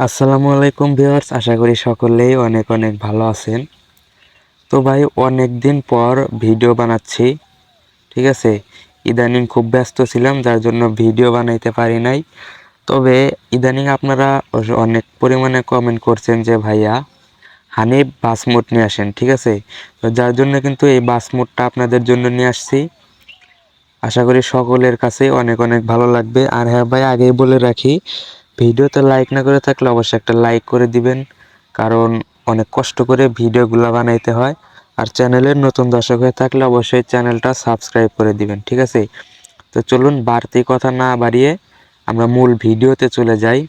আসসালামু আলাইকুম ভিউয়ার্স, আশা করি সকলেই অনেক অনেক ভালো আছেন। তো ভাই অনেক দিন পর ভিডিও বানাচ্ছি, ঠিক আছে? ইদানিং খুব ব্যস্ত ছিলাম, যার জন্য ভিডিও বানাইতে পারি নাই। তবে ইদানিং আপনারা অনেক পরিমাণে কমেন্ট করছেন যে, ভাইয়া হানিফ বাসমুট নিয়ে আসেন ঠিক আছে? তো যার জন্য কিন্তু এই বাসমুটটা আপনাদের জন্য নিয়ে আসছি। আশা করি সকলের কাছে অনেক অনেক ভালো লাগবে। আর হ্যাঁ ভাই, আগেই বলে রাখি ভিডিওতে লাইক না করে থাকলে অবশ্যই একটা লাইক করে দিবেন, কারণ অনেক কষ্ট করে ভিডিওগুলো বানাইতে হয়। আর চ্যানেলের নতুন দর্শক হয়ে থাকলে অবশ্যই চ্যানেলটা সাবস্ক্রাইব করে দিবেন, ঠিক আছে? তো চলুন বাড়তি কথা না বাড়িয়ে আমরা মূল ভিডিওতে চলে যাই।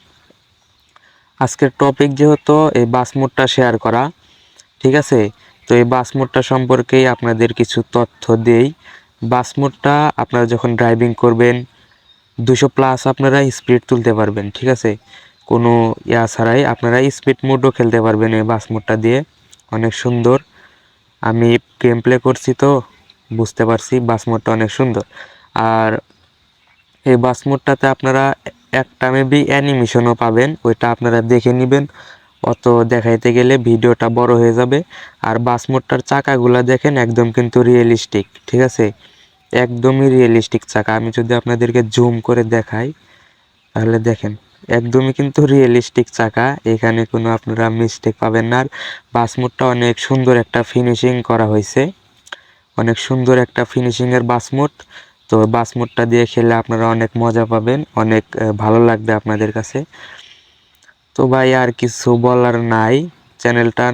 আজকের টপিক যেহেতু এই বাসমোডটা শেয়ার করা, ঠিক আছে? তো এই বাসমোডটা সম্পর্কেই আপনাদের কিছু তথ্য দেই। বাসমোডটা আপনারা যখন ড্রাইভিং করবেন দুশো প্লাস আপনারা স্পিড তুলতে পারবেন, ঠিক আছে? কোনো ইয়া ছাড়াই আপনারা স্পিড মোডও খেলতে পারবেন এই বাস মোডটা দিয়ে। অনেক সুন্দর। আমি গেম প্লে করছি তো, বুঝতে পারছি বাস মোডটা অনেক সুন্দর। আর এই বাস মোডটাতে আপনারা একটা মেবি অ্যানিমেশনও পাবেন, ওইটা আপনারা দেখে নেবেন। অত দেখাইতে গেলে ভিডিওটা বড় হয়ে যাবে। আর বাস মোডটার চাকাগুলো দেখেন একদম কিন্তু রিয়েলিস্টিক ঠিক আছে? একদমই রিয়েলিস্টিক চাকা। আমি যদি আপনাদেরকে জুম করে দেখাই, তাহলে দেখেন, একদমই কিন্তু রিয়েলিস্টিক চাকা। এখানে কোনো আপনারা মিস্টেক পাবেন না। আর বাসমুটটা অনেক সুন্দর একটা ফিনিশিং করা হয়েছে। অনেক সুন্দর একটা ফিনিশিংয়ের বাসমুট তো বাসমুটটা দিয়ে খেলে আপনারা অনেক মজা পাবেন, অনেক ভালো লাগবে আপনাদের কাছে। তো ভাই, আর কিছু বলার নাই। চ্যানেলটা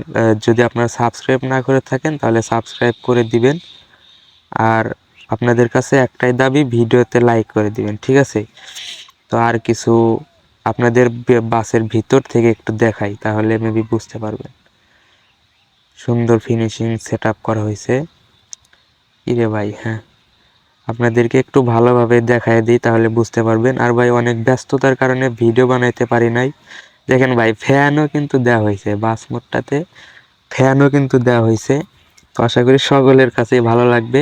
যদি আপনারা সাবস্ক্রাইব না করে থাকেন, তাহলে সাবস্ক্রাইব করে দিবেন। আর আপনাদের কাছে একটাই দাবি, ভিডিওতে লাইক করে দিবেন, ঠিক আছে? তো আর কিছু আপনাদের বাসের ভিতর থেকে একটু দেখাই, তাহলে মেবি বুঝতে পারবেন। সুন্দর ফিনিশিং সেট করা হয়েছে। ইরে ভাই হ্যাঁ। আপনাদেরকে একটু ভালোভাবে দেখায় দিই, তাহলে বুঝতে পারবেন। আর ভাই, অনেক ব্যস্ততার কারণে ভিডিও বানাইতে পারি নাই। দেখেন ভাই ফ্যানও কিন্তু দেওয়া হয়েছে, বাস মোটটাতে ফ্যানও কিন্তু দেওয়া হয়েছে। তো আশা করি সকলের কাছেই ভালো লাগবে।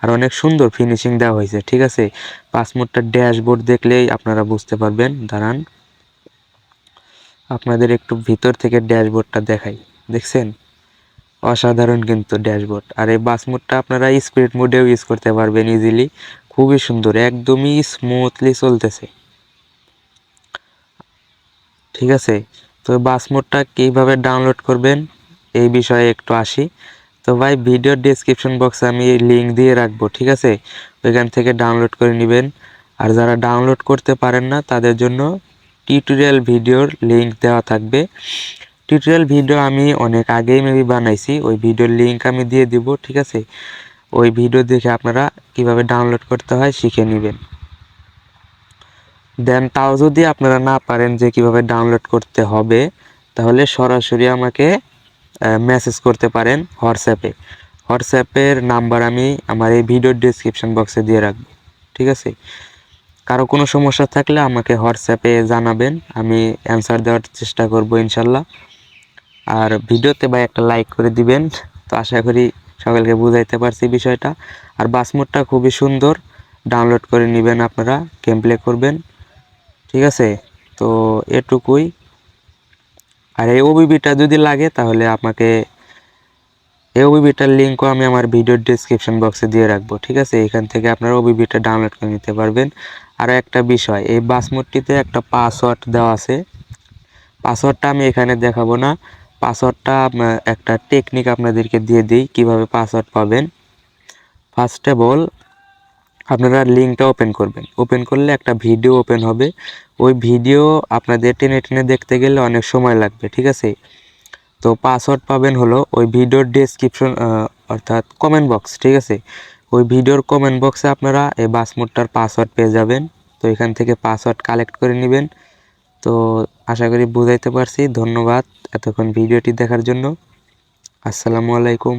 আর অনেক সুন্দর ফিনিশিং দেওয়া হয়েছে, ঠিক আছে? পাসপোর্টটার ড্যাশবোর্ড দেখলেই আপনারা বুঝতে পারবেন। দাঁড়ান, আপনাদের একটু ভিতর থেকে ড্যাশবোর্ডটা দেখাই, দেখছেন? অসাধারণ কিন্তু ড্যাশবোর্ড। আর এই বাস মোডটা আপনারা স্পিড মোডেও ইউজ করতে পারবেন ইজিলি খুবই সুন্দর, একদমই স্মুথলি চলতেছে। ঠিক আছে? তো বাস মোডটা কীভাবে ডাউনলোড করবেন? এই বিষয়ে একটু আসি। তো ভাই ভিডিওর ডিসক্রিপশন বক্সে আমি লিঙ্ক দিয়ে রাখব, ঠিক আছে? ওইখান থেকে ডাউনলোড করে নেবেন। আর যারা ডাউনলোড করতে পারেন না, তাদের জন্য টিউটোরিয়াল ভিডিওর লিঙ্ক দেওয়া থাকবে। টিউটোরিয়াল ভিডিও আমি অনেক আগেই মেবি বানাইছি, ওই ভিডিওর লিঙ্ক আমি দিয়ে দিব, ঠিক আছে? ওই ভিডিও দেখে আপনারা কীভাবে ডাউনলোড করতে হয় শিখে নেবেন। দেন তাও যদি আপনারা না পারেন যে কীভাবে ডাউনলোড করতে হবে, তাহলে সরাসরি আমাকে মেসেজ করতে পারেন হোয়াটসঅ্যাপে হোয়াটসঅ্যাপের নাম্বার আমি আমার এই ভিডিওর ডিসক্রিপশন বক্সে দিয়ে রাখব, ঠিক আছে? কারও কোনো সমস্যা থাকলে আমাকে হোয়াটসঅ্যাপে জানাবেন, আমি অ্যান্সার দেওয়ার চেষ্টা করব ইনশাল্লাহ। আর ভিডিওতে ভাই একটা লাইক করে দিবেন, তো আশা করি সকলকে বুঝাইতে পারছি বিষয়টা। আর বাসমোডটা খুবই সুন্দর ডাউনলোড করে নেবেন আপনারা গেম প্লে করবেন, ঠিক আছে? তো এটুকুই। আর এই ওবিবিটা যদি লাগে, তাহলে আমাকে এই ওবিবিটার লিঙ্কও আমি আমার ভিডিওর ডিসক্রিপশন বক্সে দিয়ে রাখব, ঠিক আছে? এখান থেকে আপনারা ওবিবিটা ডাউনলোড করে নিতে পারবেন। আরও একটা বিষয়, এই বাসমোডটিতে একটা পাসওয়ার্ড দেওয়া আছে। পাসওয়ার্ডটা আমি এখানে দেখাবো না। পাসওয়ার্ডটা একটা টেকনিক আপনাদেরকে দিয়ে দিই, কীভাবে পাসওয়ার্ড পাবেন। ফার্স্ট অফ অল আপনারা লিঙ্কটা ওপেন করবেন। ওপেন করলে একটা ভিডিও ওপেন হবে। ওই ভিডিও আপনাদের টেনে টেনে দেখতে গেলে অনেক সময় লাগবে, ঠিক আছে? তো পাসওয়ার্ড পাবেন হলো ওই ভিডিওর ডেসক্রিপশন অর্থাৎ কমেন্ট বক্স ঠিক আছে? ওই ভিডিওর কমেন্ট বক্সে আপনারা এই বাসমোডটার পাসওয়ার্ড পেয়ে যাবেন। তো এখান থেকে পাসওয়ার্ড কালেক্ট করে নেবেন। তো আশা করি বুঝাইতে পারছি। ধন্যবাদ এতক্ষণ ভিডিওটি দেখার জন্য। আসসালামু আলাইকুম।